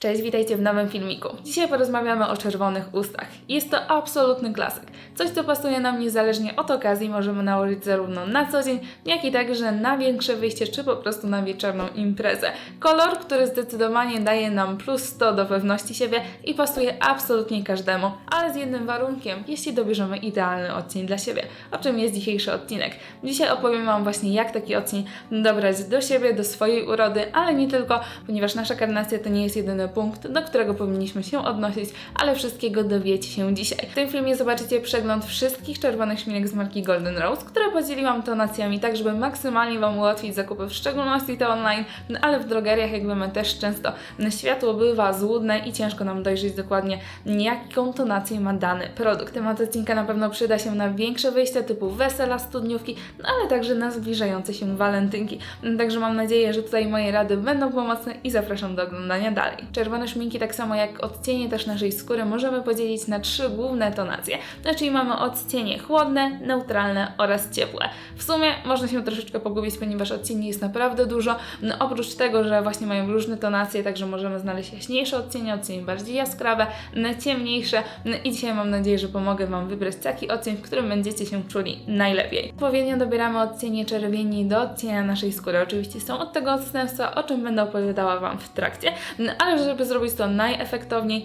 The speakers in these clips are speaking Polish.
Cześć, witajcie w nowym filmiku. Dzisiaj porozmawiamy o czerwonych ustach. Jest to absolutny klasyk. Coś, co pasuje nam niezależnie od okazji, możemy nałożyć zarówno na co dzień, jak i także na większe wyjście, czy po prostu na wieczorną imprezę. Kolor, który zdecydowanie daje nam plus 100 do pewności siebie i pasuje absolutnie każdemu, ale z jednym warunkiem, jeśli dobierzemy idealny odcień dla siebie. O czym jest dzisiejszy odcinek? Dzisiaj opowiem Wam właśnie, jak taki odcień dobrać do siebie, do swojej urody, ale nie tylko, ponieważ nasza karnacja to nie jest jedyny punkt, do którego powinniśmy się odnosić, ale wszystkiego dowiecie się dzisiaj. W tym filmie zobaczycie przegląd wszystkich czerwonych szminek z marki Golden Rose, które podzieliłam tonacjami, tak żeby maksymalnie Wam ułatwić zakupy, w szczególności te online, no ale w drogeriach, jak wiemy, też często światło bywa złudne i ciężko nam dojrzeć dokładnie, jaką tonację ma dany produkt. Temat odcinka na pewno przyda się na większe wyjścia typu wesela, studniówki, no ale także na zbliżające się walentynki. Także mam nadzieję, że tutaj moje rady będą pomocne i zapraszam do oglądania dalej. Czerwone szminki, tak samo jak odcienie też naszej skóry, możemy podzielić na trzy główne tonacje. No, czyli mamy odcienie chłodne, neutralne oraz ciepłe. W sumie można się troszeczkę pogubić, ponieważ odcieni jest naprawdę dużo. No, oprócz tego, że właśnie mają różne tonacje, także możemy znaleźć jaśniejsze odcienie, odcienie bardziej jaskrawe, no, ciemniejsze. No, I dzisiaj mam nadzieję, że pomogę Wam wybrać taki odcień, w którym będziecie się czuli najlepiej. Odpowiednio dobieramy odcienie czerwieni do odcienia naszej skóry. Oczywiście są od tego odstępstwa, o czym będę opowiadała Wam w trakcie, no, ale żeby zrobić to najefektowniej,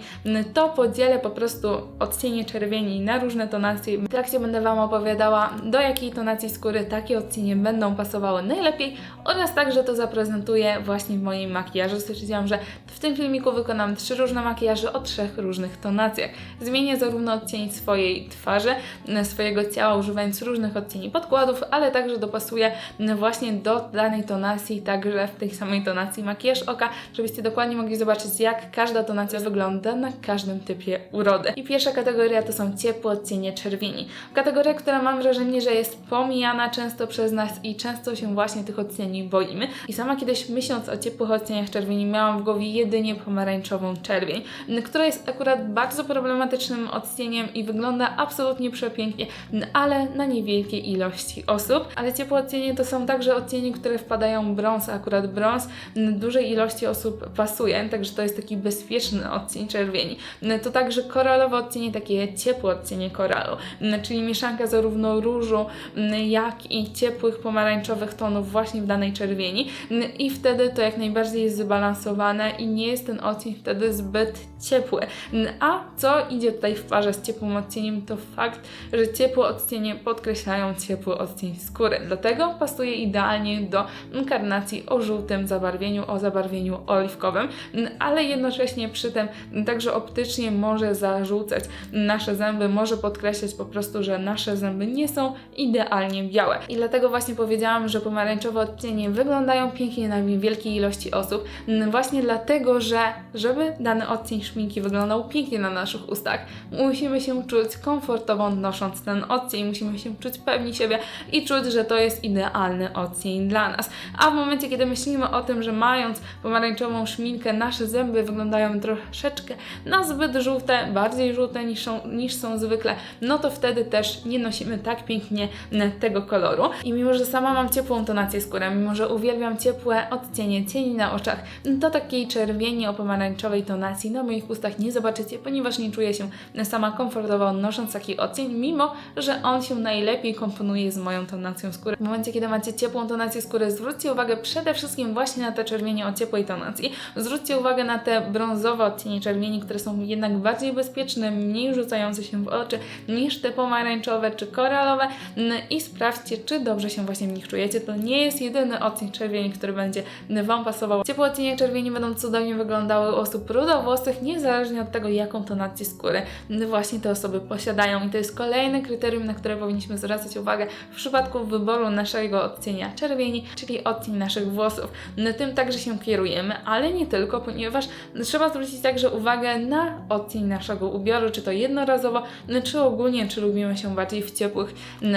to podzielę po prostu odcienie czerwieni na różne tonacje. W trakcie będę Wam opowiadała, do jakiej tonacji skóry takie odcienie będą pasowały najlepiej oraz także to zaprezentuję właśnie w moim makijażu. Stwierdziłam, że tym filmiku wykonam trzy różne makijaże o trzech różnych tonacjach. Zmienię zarówno odcień swojej twarzy, swojego ciała, używając różnych odcieni podkładów, ale także dopasuję właśnie do danej tonacji, także w tej samej tonacji makijaż oka, żebyście dokładnie mogli zobaczyć, jak każda tonacja wygląda na każdym typie urody. I pierwsza kategoria to są ciepłe odcienie czerwieni. Kategoria, która mam wrażenie, że jest pomijana często przez nas i często się właśnie tych odcieni boimy. I sama kiedyś myśląc o ciepłych odcieniach czerwieni miałam w głowie jedynie pomarańczową czerwień, która jest akurat bardzo problematycznym odcieniem i wygląda absolutnie przepięknie, ale na niewielkiej ilości osób. Ale ciepłe odcienie to są także odcienie, które wpadają brąz, akurat brąz dużej ilości osób pasuje, także to jest taki bezpieczny odcień czerwieni. To także koralowe odcienie, takie ciepłe odcienie koralu, czyli mieszanka zarówno różu, jak i ciepłych pomarańczowych tonów właśnie w danej czerwieni i wtedy to jak najbardziej jest zbalansowane i nie jest ten odcień wtedy zbyt ciepły. A co idzie tutaj w parze z ciepłym odcieniem to fakt, że ciepłe odcienie podkreślają ciepły odcień skóry. Dlatego pasuje idealnie do karnacji o żółtym zabarwieniu, o zabarwieniu oliwkowym, ale jednocześnie przy tym także optycznie może zażółcać nasze zęby, może podkreślać po prostu, że nasze zęby nie są idealnie białe. I dlatego właśnie powiedziałam, że pomarańczowe odcienie wyglądają pięknie na wielkiej ilości osób, właśnie dlatego, że żeby dany odcień szminki wyglądał pięknie na naszych ustach, musimy się czuć komfortowo nosząc ten odcień, musimy się czuć pewni siebie i czuć, że to jest idealny odcień dla nas. A w momencie, kiedy myślimy o tym, że mając pomarańczową szminkę, nasze zęby wyglądają troszeczkę na zbyt żółte, bardziej żółte niż są, niż są zwykle, no to wtedy też nie nosimy tak pięknie tego koloru. I mimo, że sama mam ciepłą tonację skóry, mimo, że uwielbiam ciepłe odcienie cieni na oczach, to takiej czerwieni o pomarańczowej tonacji na moich ustach nie zobaczycie, ponieważ nie czuję się sama komfortowo nosząc taki odcień, mimo, że on się najlepiej komponuje z moją tonacją skóry. W momencie, kiedy macie ciepłą tonację skóry, zwróćcie uwagę przede wszystkim właśnie na te czerwienie o ciepłej tonacji. Zwróćcie uwagę na te brązowe odcienie czerwieni, które są jednak bardziej bezpieczne, mniej rzucające się w oczy niż te pomarańczowe czy koralowe no i sprawdźcie, czy dobrze się właśnie w nich czujecie. To nie jest jedyny odcień czerwieni, który będzie Wam pasował. Ciepłe odcienie czerwieni będą cudownie wyglądały u osób rudowłosych, niezależnie od tego, jaką tonację skóry właśnie te osoby posiadają. I to jest kolejne kryterium, na które powinniśmy zwracać uwagę w przypadku wyboru naszego odcienia czerwieni, czyli odcień naszych włosów. No, tym także się kierujemy, ale nie tylko, ponieważ trzeba zwrócić także uwagę na odcień naszego ubioru, czy to jednorazowo, no, czy ogólnie, czy lubimy się bardziej w ciepłych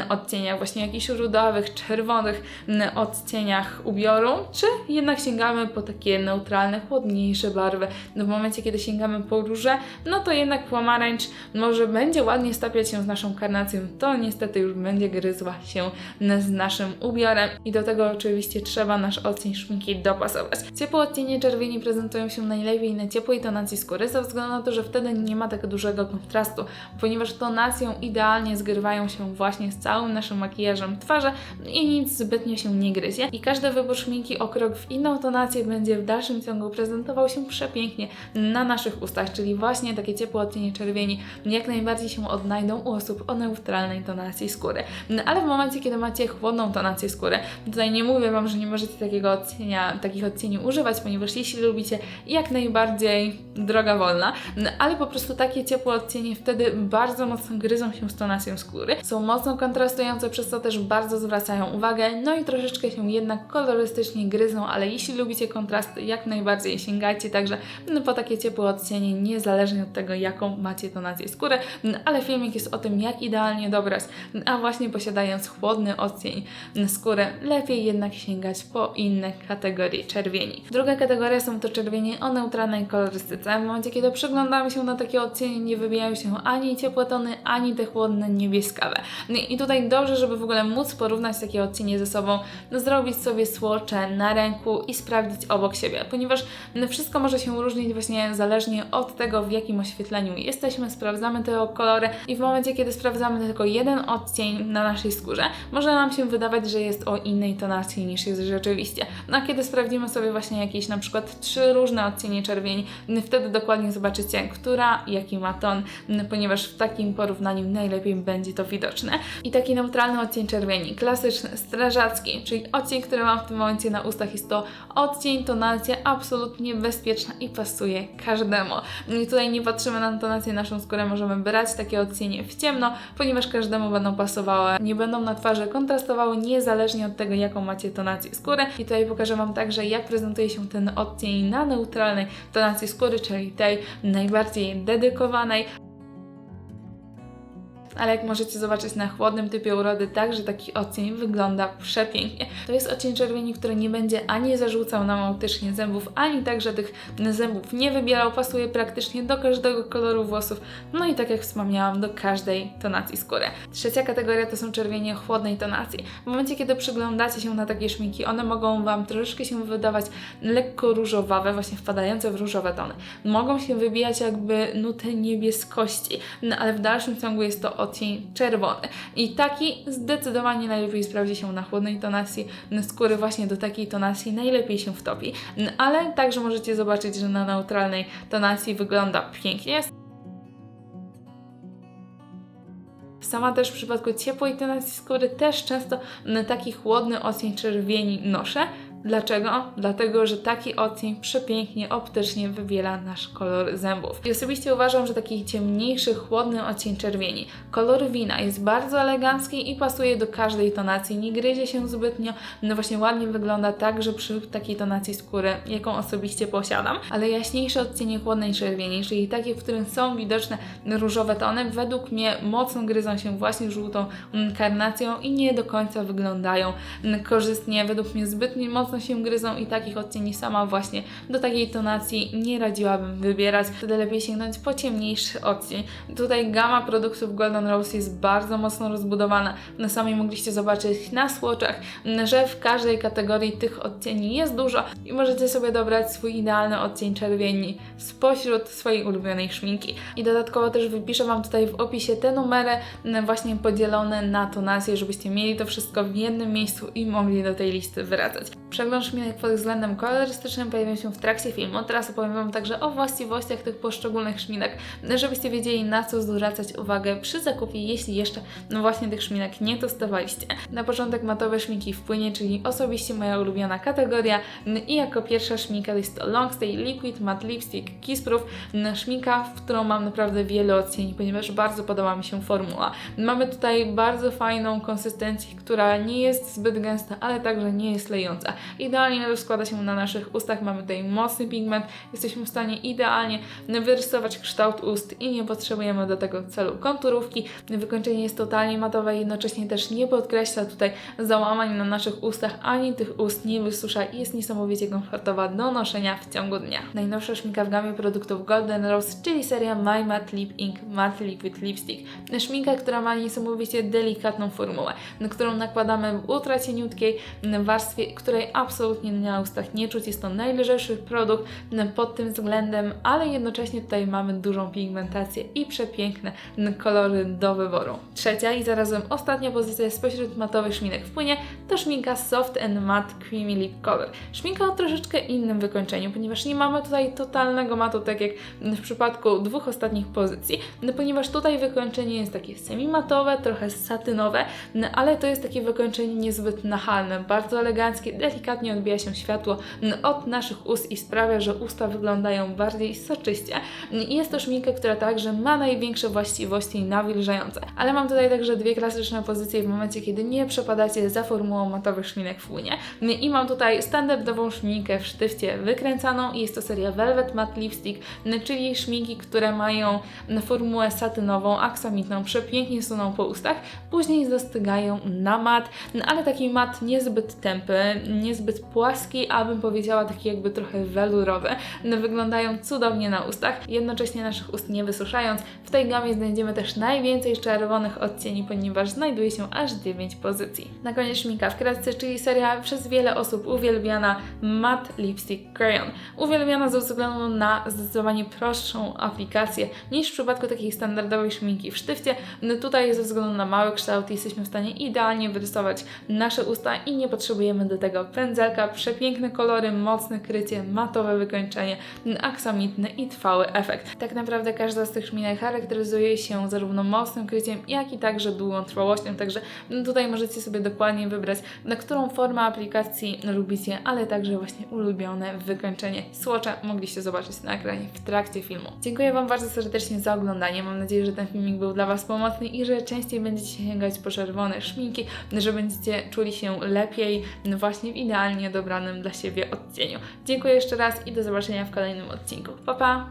odcieniach, właśnie jakichś rudowych, czerwonych odcieniach ubioru, czy jednak sięgamy po takie neutralne, chłodniejsze ciemniejsze barwy. No w momencie, kiedy sięgamy po róże, no to jednak pomarańcz może będzie ładnie stapiać się z naszą karnacją, to niestety już będzie gryzła się z naszym ubiorem i do tego oczywiście trzeba nasz odcień szminki dopasować. Ciepłe odcienie czerwieni prezentują się najlepiej na ciepłej tonacji skóry ze względu na to, że wtedy nie ma tak dużego kontrastu, ponieważ tonacją idealnie zgrywają się właśnie z całym naszym makijażem twarzy i nic zbytnio się nie gryzie i każdy wybór szminki o krok w inną tonację będzie w dalszym ciągu prezentował się przepięknie na naszych ustach, czyli właśnie takie ciepłe odcienie czerwieni jak najbardziej się odnajdą u osób o neutralnej tonacji skóry. No, ale w momencie, kiedy macie chłodną tonację skóry, tutaj nie mówię Wam, że nie możecie takiego odcienia, takich odcieni używać, ponieważ jeśli lubicie jak najbardziej droga wolna, no, ale po prostu takie ciepłe odcienie wtedy bardzo mocno gryzą się z tonacją skóry, są mocno kontrastujące, przez co też bardzo zwracają uwagę, no i troszeczkę się jednak kolorystycznie gryzą, ale jeśli lubicie kontrasty, jak najbardziej sięgajcie także no, po takie ciepłe odcienie, niezależnie od tego, jaką macie tonację skóry, no, ale filmik jest o tym, jak idealnie dobrać, a właśnie posiadając chłodny odcień skóry, lepiej jednak sięgać po inne kategorie czerwieni. Druga kategoria są to czerwienie o neutralnej kolorystyce. W momencie, kiedy przyglądamy się na takie odcienie, nie wybijają się ani ciepłe tony, ani te chłodne niebieskawe. I tutaj dobrze, żeby w ogóle móc porównać takie odcienie ze sobą, zrobić sobie słocze na ręku i sprawdzić obok siebie, ponieważ wszystko może się różnić właśnie zależnie od tego, w jakim oświetleniu jesteśmy, sprawdzamy te kolory i w momencie, kiedy sprawdzamy tylko jeden odcień na naszej skórze, może nam się wydawać, że jest o innej tonacji niż jest rzeczywiście. No a kiedy sprawdzimy sobie właśnie jakieś na przykład trzy różne odcienie czerwieni, wtedy dokładnie zobaczycie, która jaki ma ton, ponieważ w takim porównaniu najlepiej będzie to widoczne. I taki neutralny odcień czerwieni, klasyczny, strażacki, czyli odcień, który mam w tym momencie na ustach, jest to odcień, tonacja absolutnie bezpieczna i pasuje każdemu. I tutaj nie patrzymy na tonację naszą skórę, możemy brać takie odcienie w ciemno, ponieważ każdemu będą pasowały, nie będą na twarzy kontrastowały niezależnie od tego, jaką macie tonację skóry. I tutaj pokażę Wam także, jak prezentuje się ten odcień na neutralnej tonacji skóry, czyli tej najbardziej dedykowanej ale jak możecie zobaczyć na chłodnym typie urody, także taki odcień wygląda przepięknie. To jest odcień czerwieni, który nie będzie ani zarzucał nam autycznie zębów, ani także tych zębów nie wybierał, pasuje praktycznie do każdego koloru włosów, no i tak jak wspomniałam, do każdej tonacji skóry. Trzecia kategoria to są czerwienie chłodnej tonacji. W momencie, kiedy przyglądacie się na takie szminki, one mogą Wam troszeczkę się wydawać lekko różowawe, właśnie wpadające w różowe tony. Mogą się wybijać jakby nuty niebieskości, no ale w dalszym ciągu jest to odcień czerwony. I taki zdecydowanie najlepiej sprawdzi się na chłodnej tonacji skóry, właśnie do takiej tonacji najlepiej się wtopi. Ale także możecie zobaczyć, że na neutralnej tonacji wygląda pięknie. Sama też w przypadku ciepłej tonacji skóry też często taki chłodny odcień czerwieni noszę, Dlaczego? Dlatego, że taki odcień przepięknie optycznie wybiela nasz kolor zębów. I osobiście uważam, że taki ciemniejszy, chłodny odcień czerwieni. Kolor wina jest bardzo elegancki i pasuje do każdej tonacji, nie gryzie się zbytnio, no właśnie ładnie wygląda także przy takiej tonacji skóry, jaką osobiście posiadam. Ale jaśniejsze odcienie chłodnej czerwieni, czyli takie, w którym są widoczne różowe tony, według mnie mocno gryzą się właśnie żółtą karnacją i nie do końca wyglądają korzystnie, według mnie zbytnio mocno mocno się gryzą i takich odcieni sama właśnie do takiej tonacji nie radziłabym wybierać. Wtedy lepiej sięgnąć po ciemniejszy odcień. Tutaj gama produktów Golden Rose jest bardzo mocno rozbudowana. No sami mogliście zobaczyć na słoczach, że w każdej kategorii tych odcieni jest dużo i możecie sobie dobrać swój idealny odcień czerwieni spośród swojej ulubionej szminki. I dodatkowo też wypiszę Wam tutaj w opisie te numery właśnie podzielone na tonacje, żebyście mieli to wszystko w jednym miejscu i mogli do tej listy wracać. Przegląd szminek pod względem kolorystycznym pojawią się w trakcie filmu. Teraz opowiem Wam także o właściwościach tych poszczególnych szminek, żebyście wiedzieli na co zwracać uwagę przy zakupie, jeśli jeszcze właśnie tych szminek nie testowaliście. Na początek matowe szminki w płynie, czyli osobiście moja ulubiona kategoria i jako pierwsza szminka jest to Long Stay Liquid Matte Lipstick Kiss Proof. Szminka, w którą mam naprawdę wiele odcieni, ponieważ bardzo podoba mi się formuła. Mamy tutaj bardzo fajną konsystencję, która nie jest zbyt gęsta, ale także nie jest lejąca. Idealnie rozkłada się na naszych ustach, mamy tutaj mocny pigment, jesteśmy w stanie idealnie wyrysować kształt ust i nie potrzebujemy do tego celu konturówki. Wykończenie jest totalnie matowe, jednocześnie też nie podkreśla tutaj załamań na naszych ustach, ani tych ust nie wysusza i jest niesamowicie komfortowa do noszenia w ciągu dnia. Najnowsza szminka w gamie produktów Golden Rose, czyli seria My Matte Lip Ink Matte Liquid Lipstick. Szminka, która ma niesamowicie delikatną formułę, na którą nakładamy w ultra cieniutkiej warstwie, której absolutnie na ustach nie czuć. Jest to najlżejszy produkt pod tym względem, ale jednocześnie tutaj mamy dużą pigmentację i przepiękne kolory do wyboru. Trzecia i zarazem ostatnia pozycja spośród matowych szminek w płynie to szminka Soft and Matte Creamy Lip Color. Szminka o troszeczkę innym wykończeniu, ponieważ nie mamy tutaj totalnego matu, tak jak w przypadku dwóch ostatnich pozycji, ponieważ tutaj wykończenie jest takie semi-matowe, trochę satynowe, no ale to jest takie wykończenie niezbyt nachalne, bardzo eleganckie, delikatnie odbija się światło od naszych ust i sprawia, że usta wyglądają bardziej soczyście. Jest to szminka, która także ma największe właściwości nawilżające. Ale mam tutaj także dwie klasyczne pozycje w momencie, kiedy nie przepadacie za formułą matowych szminek w płynie. I mam tutaj standardową szminkę w sztywcie wykręcaną jest to seria Velvet Matte Lipstick, czyli szminki, które mają formułę satynową, aksamitną, przepięknie suną po ustach, później zastygają na mat, ale taki mat niezbyt tępy, niezbyt płaski, a bym powiedziała taki jakby trochę welurowy. Wyglądają cudownie na ustach, jednocześnie naszych ust nie wysuszając. W tej gamie znajdziemy też najwięcej czerwonych odcieni, ponieważ znajduje się aż 9 pozycji. Na koniec szminka w kresce, czyli seria przez wiele osób uwielbiana Matte Lipstick Crayon. Uwielbiana ze względu na zdecydowanie prostszą aplikację niż w przypadku takiej standardowej szminki w sztywcie. No tutaj ze względu na mały kształt jesteśmy w stanie idealnie wyrysować nasze usta i nie potrzebujemy do tego pędzelka. Przepiękne kolory, mocne krycie, matowe wykończenie, aksamitny i trwały efekt. Tak naprawdę każda z tych szminek charakteryzuje się zarówno mocnym kryciem, jak i także długą trwałością, także tutaj możecie sobie dokładnie wybrać, na którą formę aplikacji lubicie, ale także właśnie ulubione wykończenie słocza mogliście zobaczyć na ekranie w trakcie filmu. Dziękuję Wam bardzo serdecznie za oglądanie. Mam nadzieję, że ten filmik był dla Was pomocny i że częściej będziecie sięgać po czerwone szminki, że będziecie czuli się lepiej właśnie w idealnie dobranym dla siebie odcieniu. Dziękuję jeszcze raz i do zobaczenia w kolejnym odcinku. Pa pa!